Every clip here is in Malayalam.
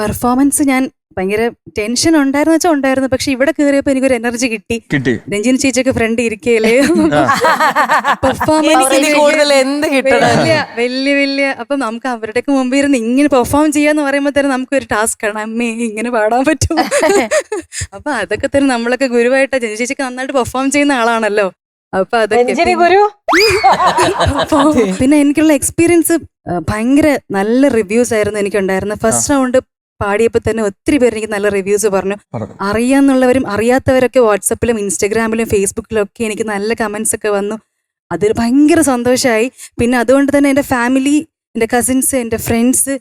പെർഫോമൻസ് ഞാൻ ഭയങ്കര ടെൻഷൻ ഉണ്ടായിരുന്നു വെച്ചാൽ ഉണ്ടായിരുന്നു. പക്ഷെ ഇവിടെ കയറിയപ്പോ എനിക്കൊരു എനർജി കിട്ടി. കിട്ടി. രഞ്ജിനി ചേച്ചിയൊക്കെ ഫ്രണ്ട് ഇരിക്കയില്ലേ? പെർഫോമൻസ് വലിയ വലിയ അപ്പൊ നമുക്ക് അവരുടെയൊക്കെ മുമ്പിൽ ഇരുന്ന് ഇങ്ങനെ പെർഫോം ചെയ്യാന്ന് പറയുമ്പോ തന്നെ നമുക്ക് ഒരു ടാസ്ക് ആണ്. അമ്മേ ഇങ്ങനെ പാടാൻ പറ്റും. അപ്പൊ അതൊക്കെ തന്നെ നമ്മളൊക്കെ ഗുരുവായിട്ട് രഞ്ജി ചേച്ചിക്ക് നന്നായിട്ട് പെർഫോം ചെയ്യുന്ന ആളാണല്ലോ. അപ്പൊ അതൊക്കെ രഞ്ജിനി ഗുരു? അപ്പൊ പിന്നെ എനിക്കുള്ള എക്സ്പീരിയൻസ് ഭയങ്കര നല്ല റിവ്യൂസ് ആയിരുന്നു എനിക്കുണ്ടായിരുന്നത്. ഫസ്റ്റ് റൗണ്ട് പാടിയപ്പോൾ തന്നെ ഒത്തിരി പേര് എനിക്ക് നല്ല റിവ്യൂസ് പറഞ്ഞു. അറിയാന്നുള്ളവരും അറിയാത്തവരൊക്കെ വാട്സപ്പിലും ഇൻസ്റ്റഗ്രാമിലും ഫേസ്ബുക്കിലും ഒക്കെ എനിക്ക് നല്ല കമൻസ് ഒക്കെ വന്നു. അത് ഭയങ്കര സന്തോഷമായി പിന്നെ അതുകൊണ്ട് തന്നെ എന്റെ ഫാമിലി എന്റെ കസിൻസ് എന്റെ ഫ്രണ്ട്സ്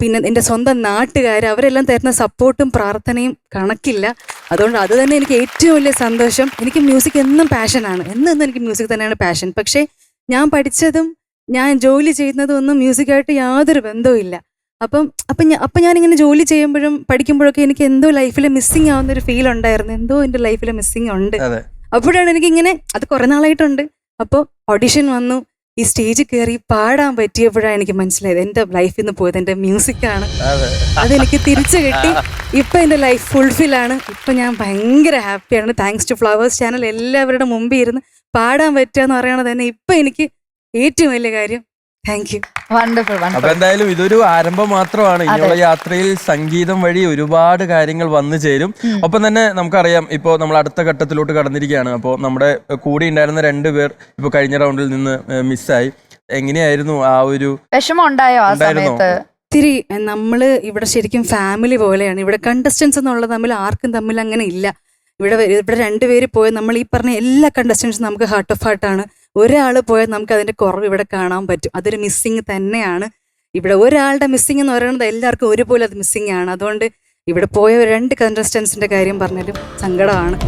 പിന്നെ എന്റെ സ്വന്തം നാട്ടുകാർ അവരെല്ലാം തരുന്ന സപ്പോർട്ടും പ്രാർത്ഥനയും കണക്കില്ല. അതുകൊണ്ട് അത് തന്നെ എനിക്ക് ഏറ്റവും വലിയ സന്തോഷം. എനിക്ക് മ്യൂസിക് എന്നും പാഷനാണ് എന്നും എന്നും എനിക്ക് മ്യൂസിക് തന്നെയാണ് പാഷൻ പക്ഷേ ഞാൻ പഠിച്ചതും ഞാൻ ജോലി ചെയ്യുന്നതും ഒന്നും മ്യൂസിക്കായിട്ട് യാതൊരു ബന്ധവും ഇല്ല അപ്പം അപ്പം ഞാൻ അപ്പം ഞാനിങ്ങനെ ജോലി ചെയ്യുമ്പോഴും പഠിക്കുമ്പോഴൊക്കെ എനിക്ക് എന്തോ ലൈഫിൽ മിസ്സിങ് ആവുന്ന ഒരു ഫീൽ ഉണ്ടായിരുന്നു. എന്തോ എന്റെ ലൈഫിൽ മിസ്സിങ് ഉണ്ട്. അപ്പോഴാണ് എനിക്ക് ഇങ്ങനെ അത് കുറെ നാളായിട്ടുണ്ട്. അപ്പോൾ ഓഡിഷൻ വന്നു. ഈ സ്റ്റേജിൽ കയറി പാടാൻ പറ്റിയപ്പോഴാണ് എനിക്ക് മനസ്സിലായത് എന്റെ ലൈഫിൽ നിന്ന് പോയത് എന്റെ മ്യൂസിക്കാണ് അതെ. അതെനിക്ക് തിരിച്ചു കിട്ടി. ഇപ്പൊ എന്റെ ലൈഫ് ഫുൾഫിൽ ആണ്. ഇപ്പൊ ഞാൻ ഭയങ്കര ഹാപ്പിയാണ് താങ്ക്സ് ടു ഫ്ലവേഴ്സ് ചാനൽ എല്ലാവരുടെ മുമ്പിൽ ഇരുന്ന് പാടാൻ പറ്റുക എന്ന് പറയണത് തന്നെ ഇപ്പൊ എനിക്ക് ഏറ്റവും വലിയ കാര്യം. താങ്ക് യു വണ്ടർഫുൾ അപ്പൊ എന്തായാലും ഇതൊരു ആരംഭം മാത്രമാണ്. ഇനിയുള്ള യാത്രയിൽ സംഗീതം വഴി ഒരുപാട് കാര്യങ്ങൾ വന്നു ചേരും. ഒപ്പം തന്നെ നമുക്കറിയാം ഇപ്പോ നമ്മൾ അടുത്ത ഘട്ടത്തിലോട്ട് കടന്നിരിക്കുകയാണ്. അപ്പോൾ നമ്മുടെ കൂടെ ഉണ്ടായിരുന്ന രണ്ടുപേർ ഇപ്പോൾ കഴിഞ്ഞ റൗണ്ടിൽ നിന്ന് മിസ്സായി. എങ്ങനെയായിരുന്നു ആ ഒരു വിഷമം ഉണ്ടായോ ആ സമയത്ത്? ഒത്തിരി നമ്മൾ ഇവിടെ ശരിക്കും ഫാമിലി പോലെയാണ്. ഇവിടെ കണ്ടസ്റ്റൻസ് എന്നുള്ളത് തമ്മിൽ ആർക്കും തമ്മിൽ അങ്ങനെ ഇല്ല. ഇവിടെ ഇവിടെ രണ്ടുപേര് പോയ നമ്മൾ ഈ പറഞ്ഞ എല്ലാ കണ്ടസ്റ്റൻസും നമുക്ക് ഹാർട്ട് ഓഫ് ഹാർട്ടാണ് ഒരാൾ പോയാൽ നമുക്ക് അതിന്റെ കുറവ് ഇവിടെ കാണാൻ പറ്റും. അതൊരു മിസ്സിങ് തന്നെയാണ്. ഇവിടെ ഒരാളുടെ മിസ്സിങ് എന്ന് പറയുന്നത് എല്ലാവർക്കും ഒരുപോലെ അത് മിസ്സിങ് ആണ്. അതുകൊണ്ട് ഇവിടെ പോയ രണ്ട് കണ്ടസ്റ്റൻസിന്റെ കാര്യം പറഞ്ഞാലും സങ്കടമാണ്.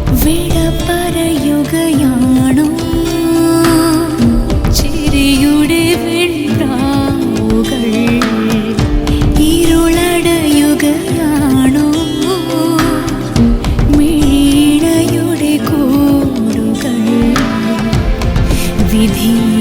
你听